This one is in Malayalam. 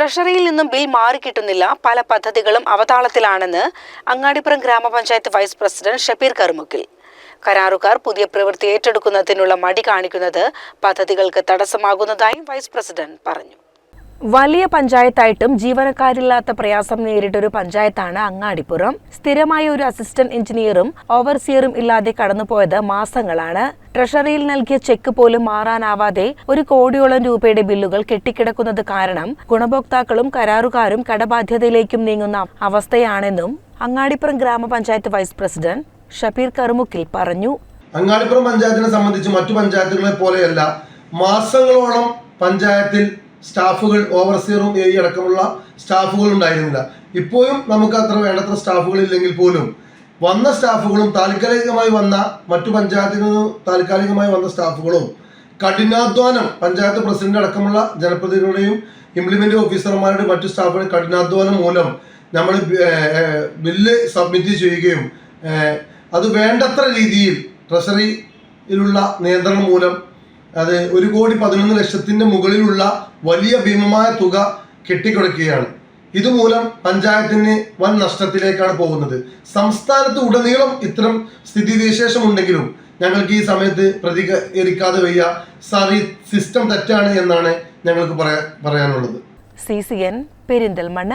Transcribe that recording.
ട്രഷറിയിൽ നിന്നും ബിൽ മാറിക്കിട്ടുന്നില്ല പല പദ്ധതികളും അവതാളത്തിലാണെന്ന് അങ്ങാടിപ്പുറം ഗ്രാമപഞ്ചായത്ത് വൈസ് പ്രസിഡന്റ് ഷബീർ കറുമുക്കിൽ. കരാറുകാർ പുതിയ പ്രവൃത്തി ഏറ്റെടുക്കുന്നതിനുള്ള മടി കാണിക്കുന്നത് പദ്ധതികൾക്ക് തടസ്സമാകുന്നതായും വൈസ് പ്രസിഡന്റ് പറഞ്ഞു. വലിയ പഞ്ചായത്തായിട്ടും ജീവനക്കാരില്ലാത്ത പ്രയാസം നേരിട്ടൊരു പഞ്ചായത്താണ് അങ്ങാടിപ്പുറം. സ്ഥിരമായ ഒരു അസിസ്റ്റന്റ് എഞ്ചിനീയറും ഓവർസിയറും ഇല്ലാതെ കടന്നുപോയത് മാസങ്ങളാണ്. ട്രഷറിയിൽ നൽകിയ ചെക്ക് പോലും മാറാനാവാതെ ഒരു കോടിയോളം രൂപയുടെ ബില്ലുകൾ കെട്ടിക്കിടക്കുന്നത് കാരണം ഗുണഭോക്താക്കളും കരാറുകാരും കടബാധ്യതയിലേക്കും നീങ്ങുന്ന അവസ്ഥയാണെന്നും അങ്ങാടിപ്പുറം ഗ്രാമപഞ്ചായത്ത് വൈസ് പ്രസിഡന്റ് ഷബീർ കറുമുക്കിൽ പറഞ്ഞു. അങ്ങാടിപ്പുറം പഞ്ചായത്തിനെ സംബന്ധിച്ച് മറ്റു പഞ്ചായത്തുകളെ പോലെയല്ല മാസങ്ങളോളം പഞ്ചായത്തിൽ സ്റ്റാഫുകൾ ഓവർസിയറും എ അടക്കമുള്ള സ്റ്റാഫുകൾ ഉണ്ടായിരുന്നില്ല. ഇപ്പോഴും നമുക്ക് അത്ര വേണ്ടത്ര സ്റ്റാഫുകൾ ഇല്ലെങ്കിൽ പോലും വന്ന സ്റ്റാഫുകളും താൽക്കാലികമായി വന്ന മറ്റു പഞ്ചായത്തിൽ നിന്ന് താൽക്കാലികമായി വന്ന സ്റ്റാഫുകളും കഠിനാധ്വാനം പഞ്ചായത്ത് പ്രസിഡന്റ് അടക്കമുള്ള ജനപ്രതിനിധികളുടെയും ഇംപ്ലിമെന്റ് ഓഫീസർമാരുടെയും മറ്റു സ്റ്റാഫുകളുടെ കഠിനാധ്വാനം മൂലം നമ്മൾ ബില്ല് സബ്മിറ്റ് ചെയ്യുകയും അത് വേണ്ടത്ര രീതിയിൽ ട്രഷറിയിലുള്ള നിയന്ത്രണം മൂലം അത് ഒരു കോടി പതിനൊന്ന് ലക്ഷത്തിന്റെ മുകളിലുള്ള വലിയ ഭീമമായ തുക കെട്ടിക്കിടക്കുകയാണ്. ഇതുമൂലം പഞ്ചായത്തിന് വൻ നഷ്ടത്തിലേക്കാണ് പോകുന്നത്. സംസ്ഥാനത്ത് ഉടനീളം ഇത്തരം സ്ഥിതിവിശേഷം ഉണ്ടെങ്കിലും ഞങ്ങൾക്ക് ഈ സമയത്ത് പ്രതികരിക്കാതെ വയ്യ. സാർ ഈ സിസ്റ്റം തെറ്റാണ് എന്നാണ് ഞങ്ങൾക്ക് പറയാ പറയാനുള്ളത്. C C N Perinthalmanna